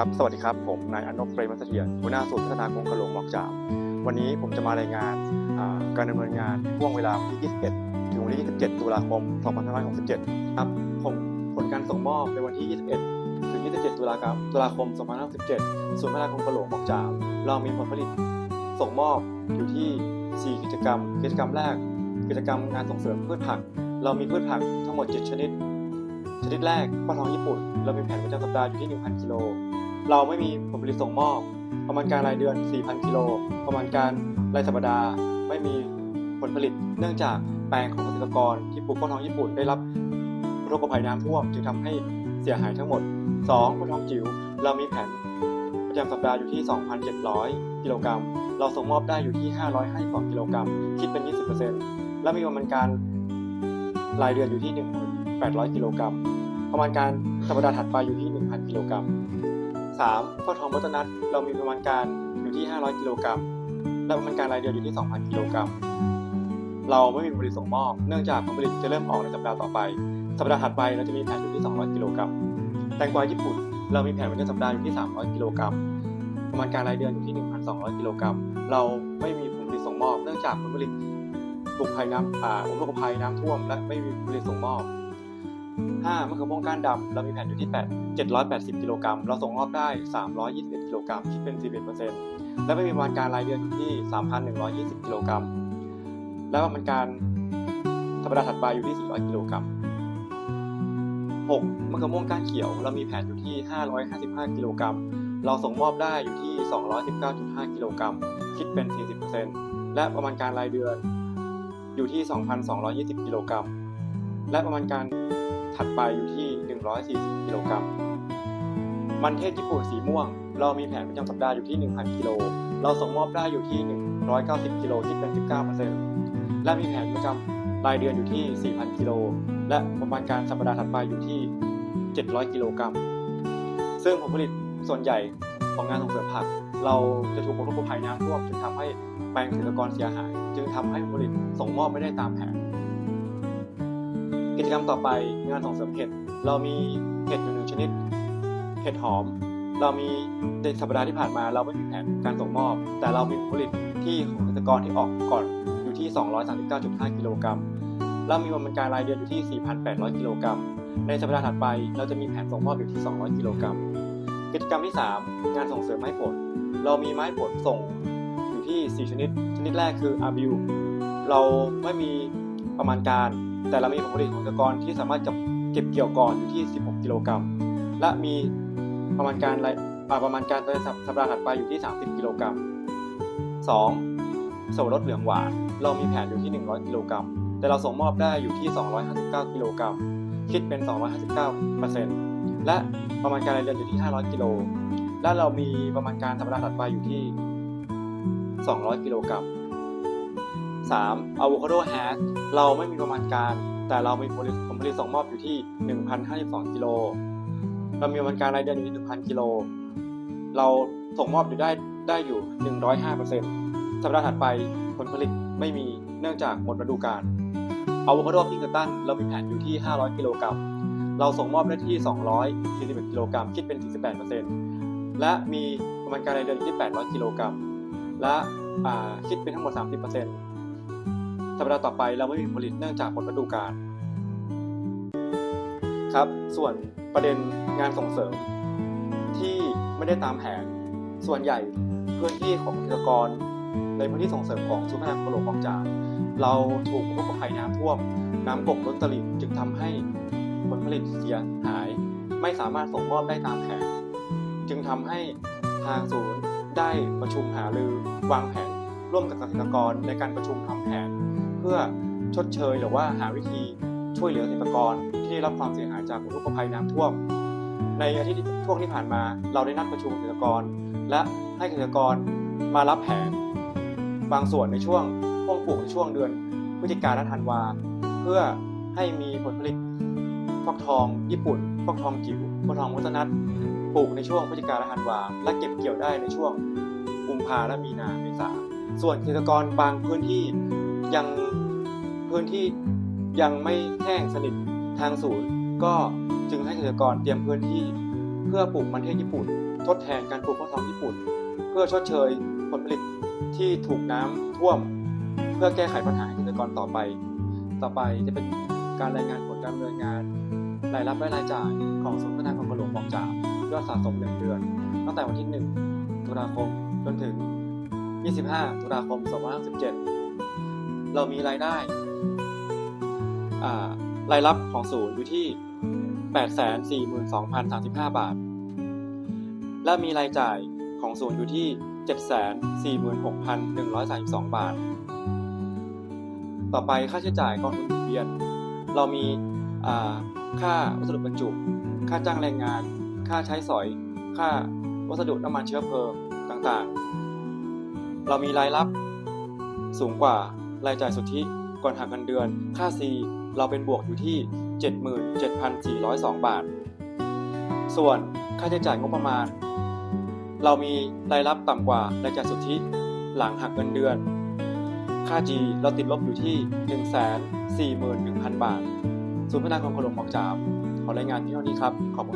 ครับ สวัสดีครับ ผมนายอนบเปรมเสถียรหัวหน้าศูนย์พัฒนาโครงกระโหลกหมอกจามวันนี้ผมจะมารายงานการดำเนินงานช่วงเวลาวันที่ 21 ถึงวันที่ 27 ตุลาคม 2567 ครับผมผลการส่งมอบในวันที่ 21 ถึง 27 ตุลาคมตุลาคม 2567 ศูนย์พัฒนาโครงกระโหลกหมอกจามเรามีผลผลิตส่งมอบอยู่ที่ 4 กิจกรรม กิจกรรมแรก กิจกรรมงานส่งเสริมพืชผัก เรามีพืชผักทั้งหมด 7 ชนิดชนิดแรกฟักทองญี่ปุ่น เรามีแผนประจำสัปดาห์อยู่ที่ 1,000 กิโล เราไม่มีผลผลิตส่งมอบ ประมาณการรายเดือน 4,000 กิโล ประมาณการรายสัปดาห์ ไม่มีผลผลิต เนื่องจากแปลงของเกษตรกรที่ปลูกฟักทองญี่ปุ่นได้รับโรคภัยน้ำท่วมจึงทำให้เสียหายทั้งหมด 2. ฟักทองจิ๋วเรามีแผนประจำสัปดาห์อยู่ที่ 2,700 กิโลกรัม เราส่งมอบได้อยู่ที่ 552 กิโลกรัม คิดเป็น 20%และมีประมาณการรายเดือนอยู่ที่ 1,800 กิโลกรัม ประมาณการสัปดาห์ถัดไปอยู่ที่ 1,000 กิโลกรัม 3. ฟักทองวัฒนัทเรามีประมาณการอยู่ที่ 500 กิโลกรัม และประมาณการรายเดือนอยู่ที่ 2,000 กิโลกรัม เราไม่มีผลิตส่งมอบ เนื่องจากผลผลิตจะเริ่มออกในสัปดาห์ต่อไป สัปดาห์ถัดไปเราจะมีแผนอยู่ที่ 200 กิโลกรัม แตงกวาญี่ปุ่น เรามีแผนประจำสัปดาห์อยู่ที่ 300 กิโลกรัม ประมาณการรายเดือนอยู่ที่ 1,200 กิโลกรัม เราไม่มีผลผลิตส่งมอบ เนื่องจากผลผลิตบุกภัยน้ำอ่าอุทกภัยน้ำท่วม และไม่มีผลผลิตส่งมอบ 5มะเขือม่วงก้านดำเรามีแผนอยู่ที่ 8 780 กิโลกรัมเราส่งมอบได้ 321 กิโลกรัมคิดเป็น 11%และมีประมาณการรายเดือนอยู่ที่ 3,120 กิโลกรัมและประมาณการสัปดาห์ถัดไปอยู่ที่ 400 กิโลกรัม 6 มะเขือม่วงก้านเขียว เรามีแผนอยู่ที่ 555 กิโลกรัม เราส่งมอบได้อยู่ที่ 219.5 กิโลกรัม คิดเป็น 40%และประมาณการรายเดือนอยู่ที่ 2,220 กิโลกรัม และประมาณการ ถัดไปอยู่ที่ 140 กิโลกรัม มันเทศญี่ปุ่นสีม่วง เรามีแผนประจำสัปดาห์อยู่ที่ 1,000 กิโล เราส่งมอบได้อยู่ที่ 190 กิโลคิดเป็น 19%และมีแผนประจำรายเดือนอยู่ที่ 4,000 กิโล และประมาณการสัปดาห์ถัดไปอยู่ที่ 700 กิโลกรัม ซึ่งผลผลิตส่วนใหญ่ของงานส่งเสริมผัก เราจะถูกอุทกภัยน้ำท่วมจึงทำให้แปลงเกษตรกรเสียหาย จึงทำให้ผลผลิตส่งมอบไม่ได้ตามแผน กิจกรรมต่อไปงานส่งเสริมเห็ดเรามีเห็ดอยู่หนึ่งชนิด เห็ดหอม เรามีในสัปดาห์ที่ผ่านมาเราไม่มีแผนการส่งมอบ แต่เรามีผลิตที่ของเกษตรกรที่ออกก่อนอยู่ที่ 239.5 กิโลกรัมและมีประมาณการรายเดือนอยู่ที่ 4,800 กิโลกรัมในสัปดาห์ถัดไปเราจะมีแผนส่งมอบอยู่ที่ 200 กิโลกรัมกิจกรรมที่ 3 งานส่งเสริมไม้ผล เรามีไม้ผลส่งอยู่ที่ 4 ชนิด ชนิดแรกคืออาบิวเราไม่มีประมาณการ แต่เรามีผลผลิตของเกษตรกรที่สามารถเก็บเกี่ยวก่อนอยู่ที่ 16 กิโลกรัม และมีประมาณการรประมาณการในสัปดาห์ถัดไปอยู่ที่ 30 กิโลกรัม 2. สวรสเหลืองหวาน เรามีแผนอยู่ที่ 100 กิโลกรัม แต่เราส่งมอบได้อยู่ที่ 259 กิโลกรัม คิดเป็น 259%และประมาณการรายเดือนอยู่ที่ 500 กิโล และเรามีประมาณการสัปดาห์ถัดไปอยู่ที่ 200 กิโลกรัม 3. อะโวคาโดแฮชเราไม่มีประมาณการ แต่เรามีผลผลิตส่งมอบอยู่ที่ 1,052กิโล เรามีประมาณการรายเดือนอยู่ที่1,000กิโล เราส่งมอบอยู่ได้ได้อยู่ 105%สัปดาห์ถัดไปผลผลิตไม่มีเนื่องจากหมดฤดูกาลอะโวคาโดพิงเกอร์ตันเรามีแผนอยู่ที่ 500 กิโลกรัม เราส่งมอบได้ที่ 241 กิโลกรัม คิดเป็น 48%และมีประมาณการรายเดือนอยู่ที่ 800 กิโลกรัม และคิดเป็นทั้งหมด 30% สัปดาห์ต่อไปเราไม่มีผลผลิตเนื่องจากหมดฤดูกาลครับ ส่วนประเด็นงานส่งเสริม ที่ไม่ได้ตามแผน ส่วนใหญ่พื้นที่ของเกษตรกร ในพื้นที่ส่งเสริมของสุพรรณบุรีของจาเราถูกอุทกภัยน้ำท่วม น้ำกกล้นตลิ่งจึงทำให้ผลผลิตเสียหาย ไม่สามารถส่งมอบได้ตามแผน จึงทำให้ทางศูนย์ได้ประชุมหารือวางแผน ร่วมกับเกษตรกรในการประชุมทำแผน พื่อชดเชยหรือว่าหาวิธีช่วยเหลือเกษตรกรที่ได้รับความเสียหายจากอุทกภัยน้ำท่วม ในอาทิตย์ช่วงที่ผ่านมาเราได้นัดประชุมเกษตรกร และให้เกษตรกรมารับแผน บางส่วนในช่วงช่วงปลูกในช่วงเดือนพฤศจิกาและธันวา เพื่อให้มีผลผลิตฟักทองญี่ปุ่นฟักทองจิ๋วฟักทองวัฒนัทปลูกในช่วงพฤศจิกาและธันวา และเก็บเกี่ยวได้ในช่วงกุมภาและมีนาเมษาส่วนเกษตรกรบางพื้นที่ยัง พื้นที่ยังไม่แห้งสนิททางศูนย์ ก็จึงให้เกษตรกรเตรียมพื้นที่ เพื่อปลูกมันเทศญี่ปุ่น ทดแทนการปลูกฟักทองญี่ปุ่น เพื่อชดเชยผลผลิตที่ถูกน้ำท่วม เพื่อแก้ไขปัญหาเกษตรกรต่อไป ต่อไปจะเป็นการรายงานผลการดำเนินงานรายรับและรายจ่ายของศูนย์พัฒนาคมกระหลวงบอกจากยอดสะสมหนึ่งเดือน ตั้งแต่วันที่ 1 ตุลาคมจนถึง 25 ตุลาคม 2567 เรามีรายได้รายรับของศูนย์อยู่ที่ 842,035 บาท และมีรายจ่ายของศูนย์อยู่ที่ 746,132 บาท ต่อไปค่าใช้จ่ายกองทุนหมุนเวียน เรามีค่าวัสดุบรรจุ ค่าจ้างแรงงาน ค่าใช้สอย ค่าวัสดุน้ำมันเชื้อเพลิงต่างๆ เรามีรายรับสูงกว่า รายจ่ายสุทธิก่อนหักเงินเดือน ค่า C เราเป็นบวกอยู่ที่ 77,402 บาท ส่วนค่าใช้จ่ายงบประมาณ เรามีรายรับต่ำกว่ารายจ่ายสุทธิหลังหักเงินเดือน ค่า G เราติดลบอยู่ที่ 141,000 บาท ศูนย์พัฒนาคมขนมบอกจามขอรายงานที่เท่านี้ครับ ขอบคุณ